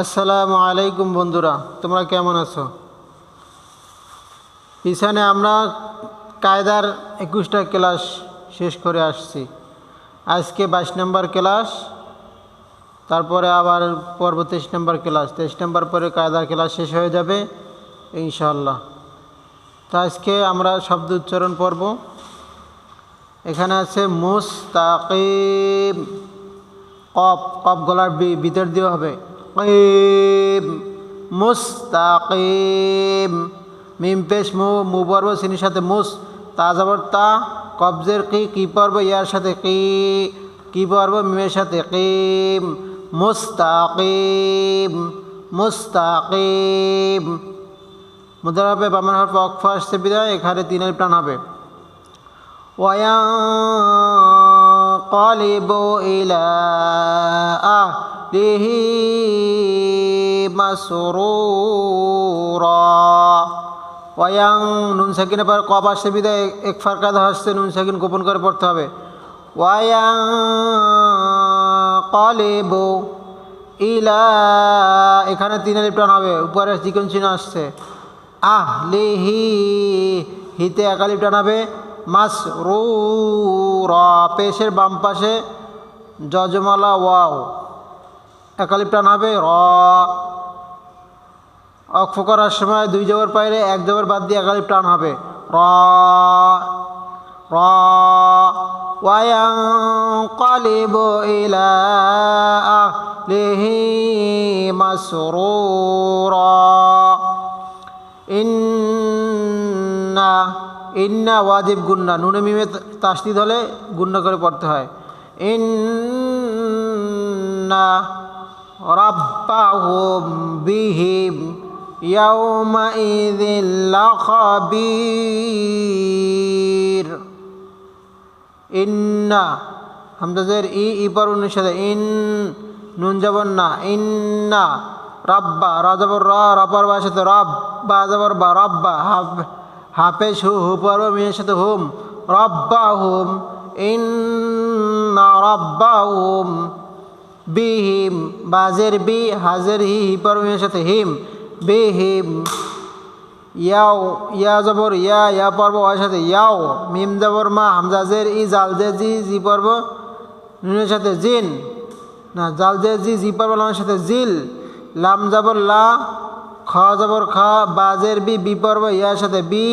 আসসালামু আলাইকুম বন্ধুরা, তোমরা কেমন আছো? পিছনে আমরা কায়দার একুশটা ক্লাস শেষ করে আসছি। আজকে বাইশ নম্বর ক্লাস, তারপরে আবার পর্ব তেইশ নম্বর ক্লাস। তেইশ নম্বর পরে কায়দার ক্লাস শেষ হয়ে যাবে ইনশাল্লাহ তো আজকে আমরা শব্দ উচ্চারণ পর্ব। এখানে আছে মুস্তাকিম কপ কপ গলার ভিতর দিয়ে হবে। মুস্তাকিম মুস্তাকিম। মিম পেশ, মু মু পর্ব, সিনির সাথে মুস, তা তা, কবজের কি কি পর্ব, ইয়ার সাথে কি কি পর্ব, মিমের সাথে কিম। মুস্তাকিম মুস্তাকিম। মুদার হবে বামার হরফ অক্ফ আসছে বিদায়, এখানে তিনের প্রাণ হবে। ওয়াং কলিব ইলা আহ أهله مسرورا ওয়াং নুন সাকিনের পর কব আসছে বিদায় এক ফারকাদ আসছে নুন সাকিন গোপন করে পড়তে হবে ওয়াং কলেবো ইলা এখানে তিনের প্রাণ হবে উপরে চিকন চিহ্ন আসছে আহ লেহি হিতে একালিপ টান হবে মাস রু র পেশের বাম পাশে যজমালা ওয়াও একালিপ টান হবে র অক্ষ করার সময় দুই জবর পাইলে এক জবর বাদ দিয়ে একালিপ টান হবে র র وينقلب إلى أهله مسرورا ইন্না ইন্না ওয়াজিব গুন্না নুনে মিমে তাসদিদ হলে গুন্না করে পড়তে হয় ইন্না রাব্বাহুম বিহিম ইয়াউমাইযিল লাখাবীর ইন্না হামদাজের ই ই পর ইন নুন যাবর না, ইন্না রাব্বা, রা যাবর রা রাবার বা সাথে রব, বা যাবর বা রব্বা, হাফ, হাফেজ হু হু পর মেয়ের সাথে হুম রব্বা হুম ইন্না রব্বা হুম বিহিম, বাজের বি, হাজের হি হি পর মেয়ের সাথে হিম, বিহিম, ইয়াও, ইয়া জবর, ইয়া ইয়া পর্ব, ওয়ার সাথে ইয়াও, মিম জবর, মা হামজাজের ই, জাল, জে, জি পর্ব, নুনের সাথে জিন, না, জাল, জে, জি পর্ব, লামের সাথে জিল, লাম জবর, লা, খ জবর, খ বাজের বি বি পর্ব, ইয়ার সাথে বি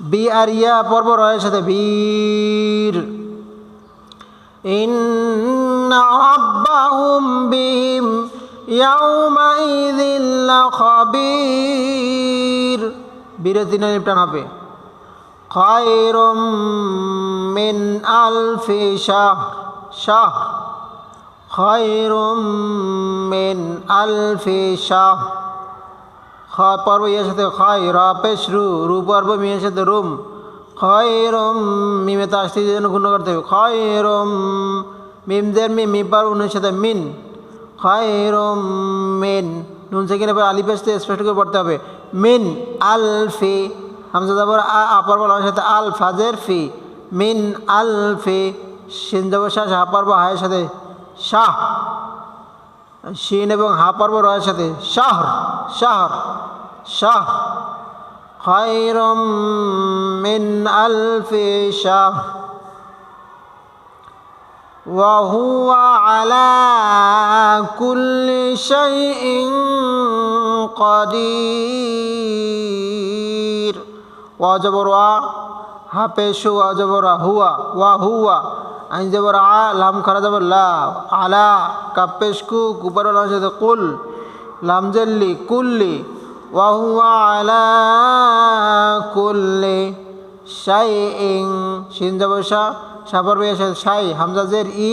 বি আর ইয়া পর্ব রয়ের সাথে বীর। إن ربهم بهم يومئذ لخبير বিরতি নিপটান হবে خير من ألف شهر شهر خير من ألف شهر খ পর্ব ইয়ের সাথে খয় র পেশ রু রু পর্ব মিয়ের সাথে রুম খয়রম মিমে তো আসতে জন্য গুণ করতে হবে খয়রম মিমদের মিম মিবার উনের সাথে মিন। খায়রম মিন। নুন সেকেন্ড এবার আলিফ আসতে স্পষ্ট করে পড়তে হবে। মিন আলফি হামজা যাবর আ আপার বল আমার সাথে আল ফাজের ফি। মিন আলফি সিন যাবর শাহ শাহ পারব হায়ের সাথে শাহ। শিন এবং হা পারব রয়ের সাথে শাহর শাহর, শাহ। খায়রম মিন আলফি শাহ। وهو على كل شيء قدير وجبر হাফেশ অজবর হুয়া ওয়া হুয়া আইন জবর আ লাম খারা জবর লা আলা কাপেশ কু কুপার সাথে কুল লাম জল্লি কুল্লি وهو على كل شيء শিন যাব শা শা পর্ব এসে সাই হামজাজের ই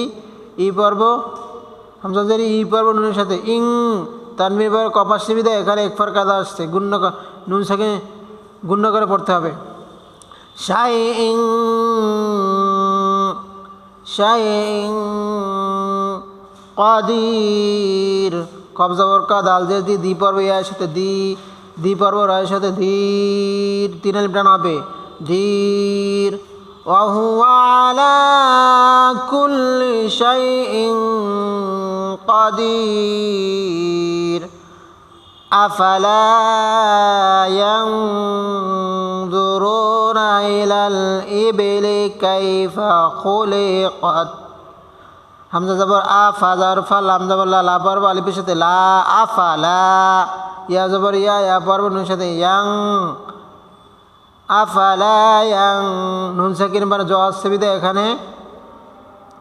ই পর্ব হামজাজের ই পর্ব নুনের সাথে ইং তানমির পর কপাস সুবিধা এখানে এক ফার কাদা আসছে গুণ্য নুন সাকে গুণ্য করে পড়তে হবে। সাই ইং সাই ইং, কাদির কবজাবর কা দাল দিয়ে দি দি পর্ব ইয়ার সাথে দি দি পর্ব রয়ের সাথে ধীর তিন লিপটান হবে, ধীর وهو على كل شيء قدير أفلا ينظرون إلى الإبل كيف خلقت হামজা জবর আ ফা জার ফা লাম জবর লা লা পর্ব আলিফের সাথে লা আফা লা ইয়া জবর ইয়া ইয়া পর্ব নুন সাথে ইয়াং আফালা ইয়াং, নুন সাকিন মানে জজ সেবিদা এখানে।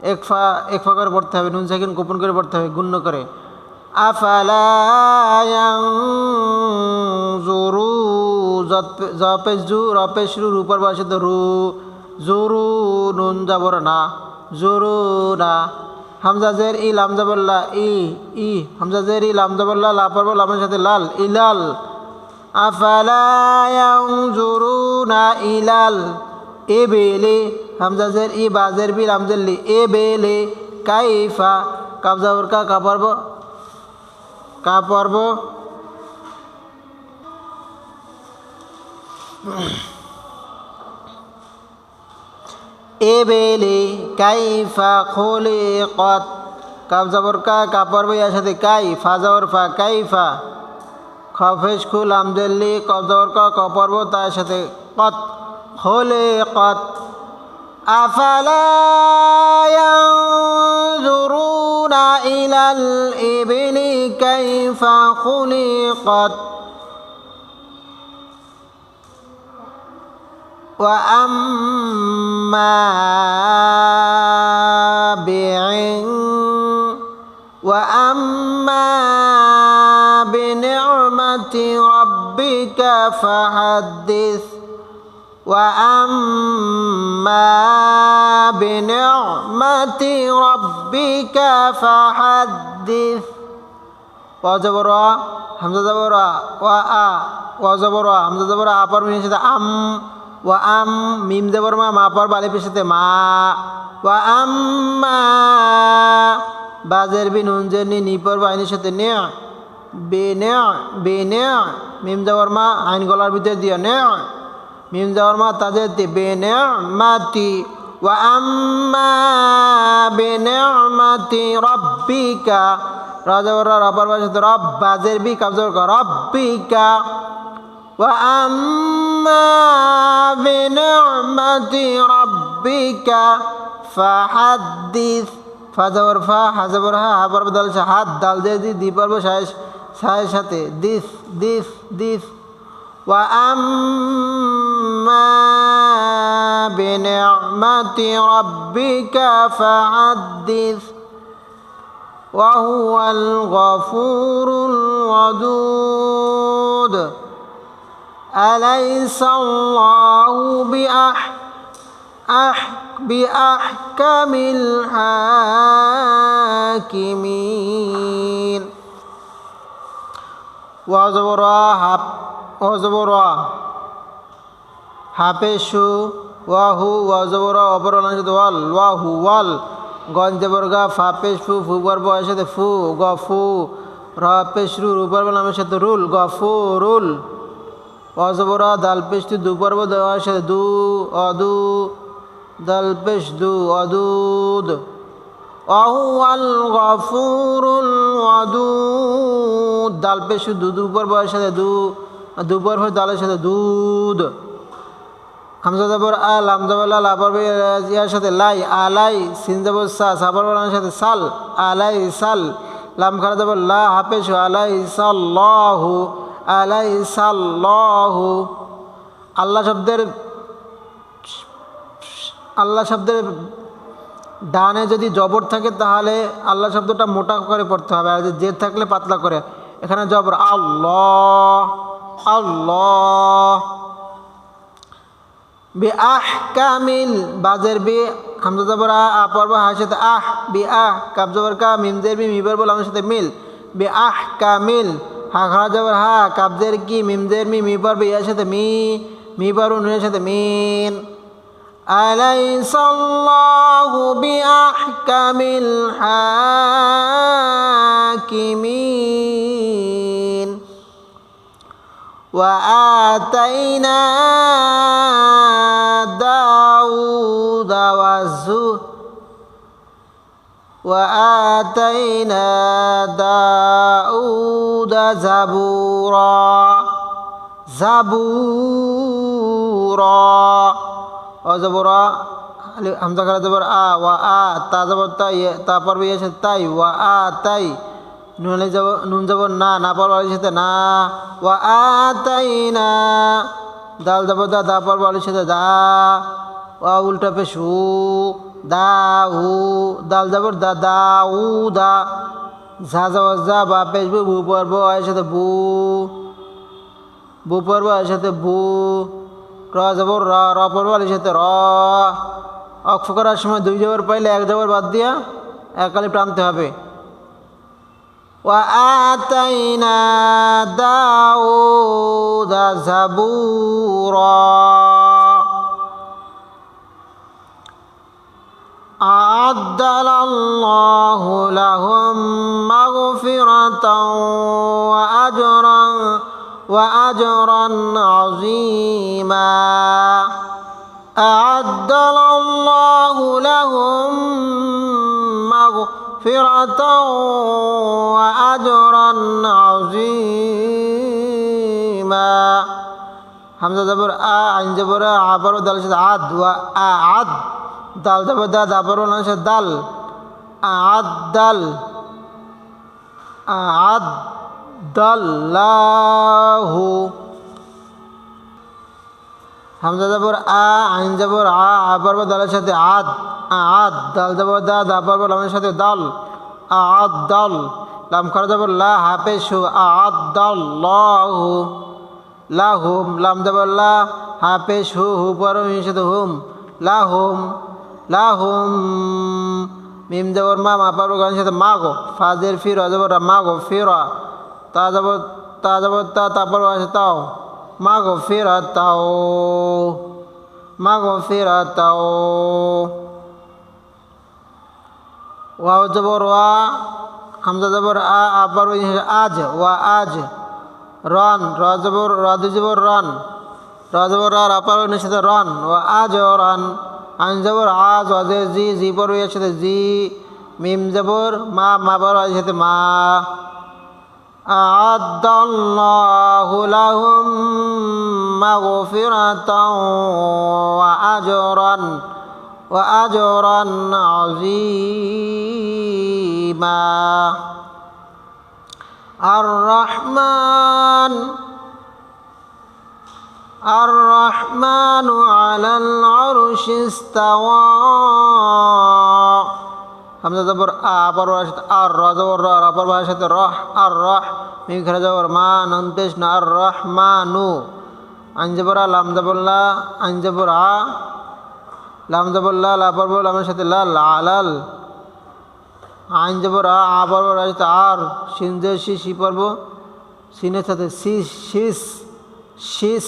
এক ফা এক ফা করে পড়তে হবে, নুন সাকিন গোপন করে পড়তে হবে, গুণ্য করে। আফালা ইয়াং, জুরু, জপেশ জু, রপেশ রু, রূপর বসে তো রু। জুরু, নুন যাবর না। জুরু না। হামজা জের, ই, লাম জাবল্লা ই ই। হামজা জের, ই, লাম জাবল্লা লা পর্ব, লামের সাথে লাল, ইলাল। আফালা ইয়ানজুরুনা ইলাল এবেলে হামজাজের ই বাজের বি লাম জের লি এবেলে কাইফা কাবজা কা কা পর্ব কা পর্ব এবেলে কাইফা খোলে কত কাব জবর কা কা পর্ব ইয়ার সাথে কাই ফা ফা কাইফা خافش كل عمد اللي قدر کا قبر و تاشت قط خلقت أفلا ينظرون إلى الإبل كيف خلقت وأما بعند وأما بنعمة ربك فحدث وأما بنعمة ربك فحدث وجبر حمزة جبر وآ وجبر حمزة جبر أبر أم ওয়া আম মিম দেবর মা মা পর বালিপের সাথে মা। ওয়া আম্মা, বাজের বি নুন জের নি নিপর বাইনের সাথে নে, বে নে বে নে। মিম দেবর মা আইন গলার ভিতরে দিও নে। মিম দেবর মা তাদের বে নে মাতি। ওয়া নে মাতি রব্বিকা। রাজাবর রব্বার বাসে রব, বাজের বি কাবজর রব্বিকা। وأما بنعمة ربك فحدث ফাজাবর ফা হাজাবর হা হাবার বদল হাত দাল দিয়ে দি দি পারবো সায়ের সায়ের সাথে দিস দিস দিস وأما بنعمة ربك فحدث وهو الغفور الودود أليس الله بأح أح بأحكم الحاكمين وزبر حب وزبر হাফেশু ওয়াহু ওয়াজবর অপর ওয়াল ওয়াহু ওয়াল গঞ্জবর্গা ফাপেশ ফু ফু বর্ব সাথে ফু গ ফু র পেশ রু রূপর নামের সাথে রুল গ ফু রুল অজবরা দাল পেশটি দু পর্ব দেওয়ার সাথে দু অদু দাল পেশ দু অদুদ। অহুয়াল গফুরুল অদুদ দাল পেশ দু দু পর্ব সাথে দু দু পর্ব দালের সাথে দুধ হামজা জবর আ, লাম জবর লা ইয়ার সাথে লাই আলাই সিন জবর সা সাবর সাথে সাল আলাই সাল। লাম খারা জবর লা হাফেশ আলাই সাল্লাহু আলাইসাল্লাহু, আল্লাহ শব্দের আল্লাহ শব্দের ডানে যদি জবর থাকে তাহলে আল্লাহ শব্দটা মোটা করে পড়তে হবে আর যে থাকলে পাতলা করে। এখানে জবর আল্লাহ আল্লাহ। বি আহ কামিল বাজের বি, হামজা জবর আ পর্ব আহ বি আহ কাব জবর কা মিমজের বি মিবর বল, আমার সাথে মিল। বি আহ কামিল ها جبر ها كاب زير كي ميم زير مي مي بر مي مي بر مين أليس الله بأحكم الحاكمين وآتينا داود وزهر وآتينا داود زبورا زبورا অজবরা হামজা খারা জবর আ ওয়া আ তা জবর তাই তা পর্বে এসে তাই ওয়া আ তাই নুনে যাব নুন জবর না না পর্বে সাথে না ওয়া আ তাই না দাল জবর দা দা পর্বে সাথে দা ওয়া উল্টা পেশ হু দা হু দাল জবর দা দা উ দা ঝা জবর যা বা পেশ বু ভূ পর্ব এর সাথে বু বু পর্ব এর সাথে বু র জবর র র পর্ব এর সাথে র অক্ষ করার সময় দুই জবর পাইলে এক জবর বাদ দিয়া একালি টানতে হবে وآتينا داود زبورا أعد الله لهم مغفرة وأجرا وأجرا عظيما أعد الله لهم مغفرة وأجرا عظيما حمزة زبر آ عين زبر عبر دال شد عد দাল যাবে দা যাবার হচ্ছে দাল। আদ দাল। আদ দাল্লাহু। হামজা যাবর আ, আইন যাবর আ আবার দালের সাথে আদ। আদ দাল যাবর দা দাবার লামের সাথে দাল। আদ দল। লাম করা যাবর লা হাফে সু আদ দল লাহু লাহুম লাম যাবর লা হাফে সু, হু পরম সাথে হুম। লাহুম লাহুম মিম জবর মা মা পর্ব গানের সাথে মাগো ফাজের ফির জবর মাগো ফিরা তা জবর তা জবর তা তারপর আছে তাও। মাগফিরাতাও মাগফিরাতাও ওয়াও জবর ওয়া হামজা জবর আ আবার আজ, ওয়া আজ, রন, র জবর রাজু জবর রন। র জবর র আপার সাথে রন ও আজ রন। আইন জবর আজ অজে জি জি পর ওই সাথে জি মিম জবর মা মা পর ওই সাথে মা أعد الله لهم مغفرة وأجرا وأجرا عظيما الرحمن الرحمن على العرش استوى হামজা জবর আ পর আর র জবর র র পর সাথে রহ আর রহ মিম খেলা জবর মা নন্তেশ না আর রহ মা নু আইন জবর লাম জবল্লা আইন জবর আ লাম জবল্লা লা পর্ব লামের সাথে লাল আলাল আইন জবর আ আ পর্ব সাথে আর সিন যে শি সি পর্ব সিনের সাথে সি শিস শিস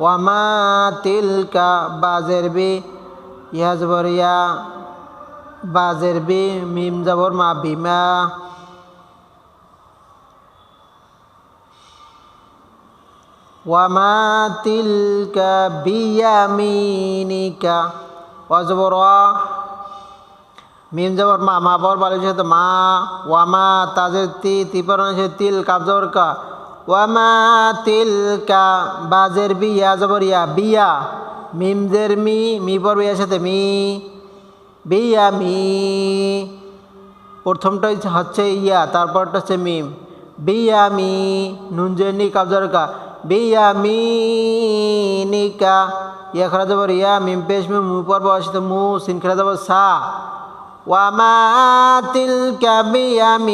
ওয়া মা তিল কা বাজের বি, ইয়া জবর ইয়া বাজের বি, মিম জবর মা বিমা ওয়ামা তিলকা বিয়ামিনিকা অজবর মিম জবর মা মা বর বালির মা। ওয়ামা তাজের তি তিপর তিল কাব জবর কা। ওয়ামা তিলকা, বাজের বিয়া জবর ইয়া বিয়া মিম জের মি মি বিয়ার সাথে মি বিয়ামি প্রথমটা হচ্ছে ইয়া, তারপরটা হচ্ছে মিম। বিয়ামি নুনজেনি কাবজারকা বিয়ামি নিকা ইয়া খেলা যাবর ইয়া, মিম পেশ, মিম মু, পর বসিত মু, সিন খেলা যাবর সা। وما تلك بيمينك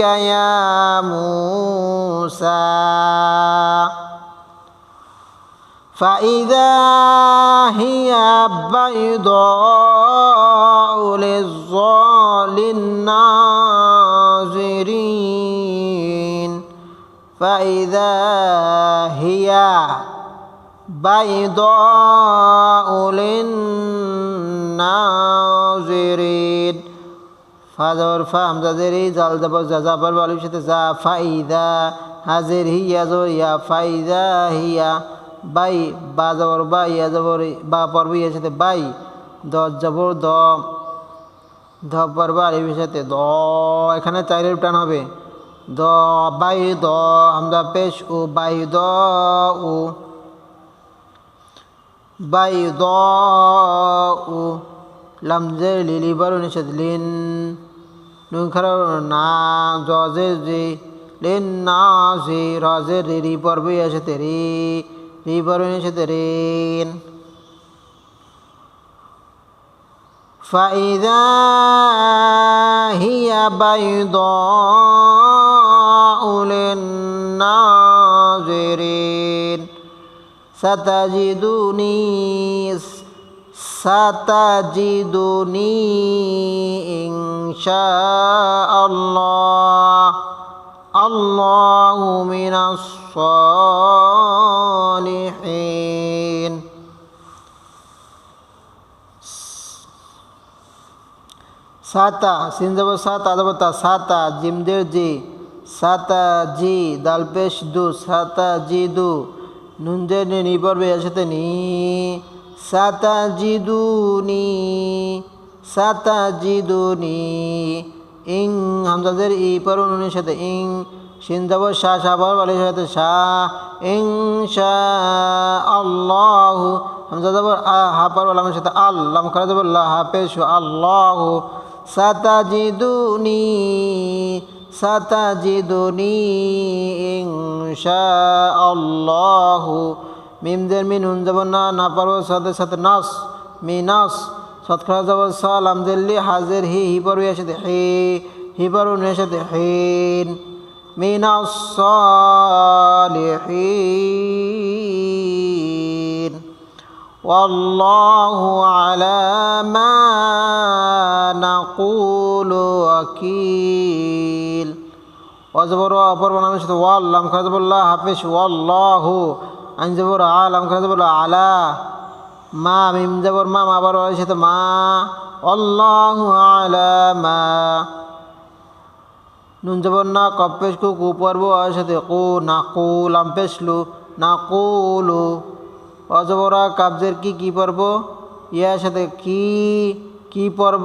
يا موسى فإذا هي بيضاء للناظرين فإذا هي بيضاء للناظرين ফাজর ফা এই জাল যাব জাজাবার বালির সাথে যা ফাইদা হাজের হিয়া জবর ইয়া ফাইদা হিয়া বাই বা জবর বা ইয়া জবর বা পর্ব ইয়ার সাথে বাই দ জবর দ ধব্বর বা আলিফের সাথে দ এখানে চাইরের টান হবে। দ বাই দ। হামজা পেশ ও বাই দ ও বাই দ ও লামজের লিলি বারো নিষেধ লিন নুন খারাপ না জজে জি লিন না জি রজে রি রি পর্বে আসে রি রি পর্বে নিষেধ রিন فإذا هي بيضاء للناظرين ستجدني সাতাজিদুনি ইনশা আল্লাহ আল্লাহু মিনাস সালিহিন। সাতা, সিন যাব সাত আদাবতা সাতা জিমদের জি, সাতা জি দালপেশ দু, সাতা জি দু নুনদের নির্ভর এর সাথে নি। সাতাজিদুনি সাতাজিদুনি, ইং, হামজাদের ই পর উনুনের সাথে ইং, সিন শাহ শাহ পর বালির সাথে শাহ ইং শাহ আল্লাহ, হামজা যাব হা পর আলামের সাথে আল্লাহ খারা যাব হা পেশু আল্লাহ, সাতাজিদুনি সাতাজিদুনি, ইং শাহ আল্লাহ মিম দের মিন হুন যাব না না পারবো সাথে সাথে নাস মি নাস সৎখরা যাব সালাম দিল্লি হাজির হি হি পারু এর সাথে হি হি পারু এর সাথে হিন মিনাস সালিহিন والله على ما نقول وكيل وزبر أبر بنام شد والله مخرج الله حفش والله আইন যাবর আল আমখানে বলো আলা, মা আমি যাবর মা মা আবার সাথে মা অল্লাহ আলা মা নুন যাবর না কপেশ কু কু পর্ব সাথে কু, না কু লাম্পেশলু না কুলু। অজবরা কাবজের কি কি পর্ব? ইয়ার সাথে কি কি পর্ব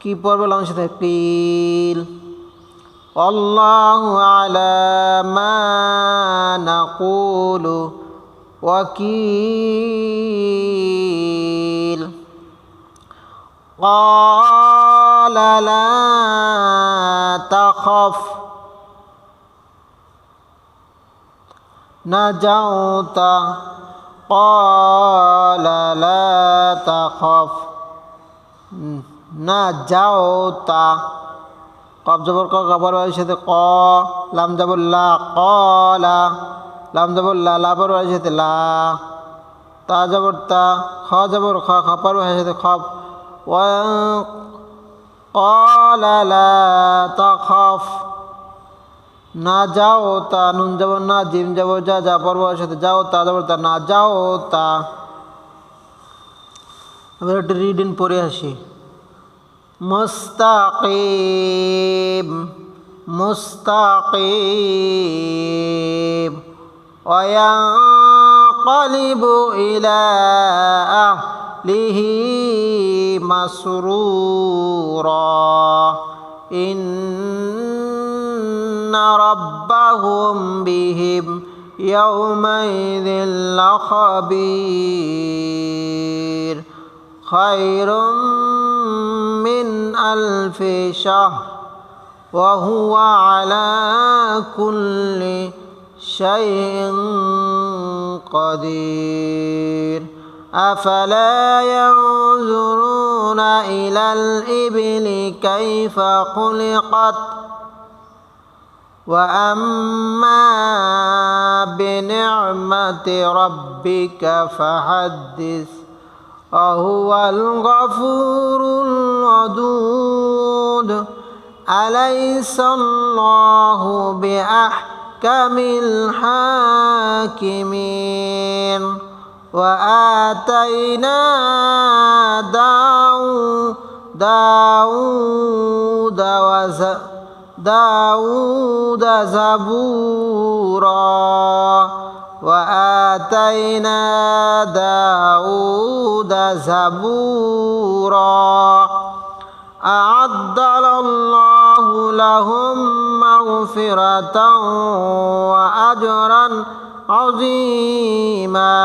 কি পর্ব, লাম সাথে পিল والله على ما نقول وكيل. قال لا تخف. نجوت. قال لا تخف. نجوت. কব জবর ক কবর বাড়ির সাথে ক লাম জবর লা কলা লাম জবর লা লাবর বাড়ির সাথে লা তা জবর তা খ জবর খ খপর বাড়ির সাথে খপ قال لا تخف না যাও তা নুন যাব না জিম যাব যা যা পর্ব সাথে যাও তা যাব তা না যাও তা এবার একটু রিডিং পড়ে আসি مستقيم مستقيم. وينقلب إلى أهله مسرورا. إن ربهم بهم يومئذ لخبير. خير من ألف شهر وهو على كل شيء قدير. أفلا ينظرون إلى الإبل كيف خلقت؟ وأما بنعمة ربك فحدث وهو الغفور الودود. أليس الله بأحكم الحاكمين؟ وآتينا داود داود زبورا. وآتينا داود زبورا. أعد الله لهم مغفرة وأجرا عظيما.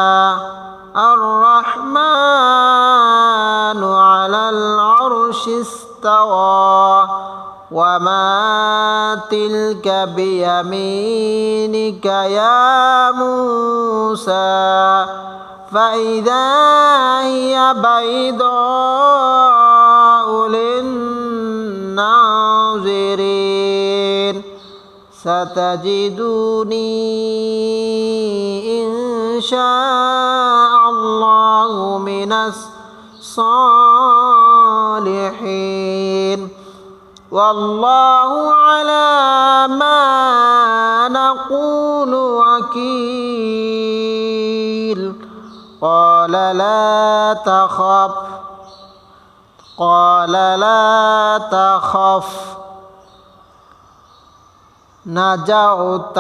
الرحمن على العرش استوى وما تلك بيمينك يا موسى فإذا هي بيضاء للناظرين ستجدني إن شاء الله من الصالحين والله على ما نقول وكيل. قال لا تخف. قال لا تخف. نجوت.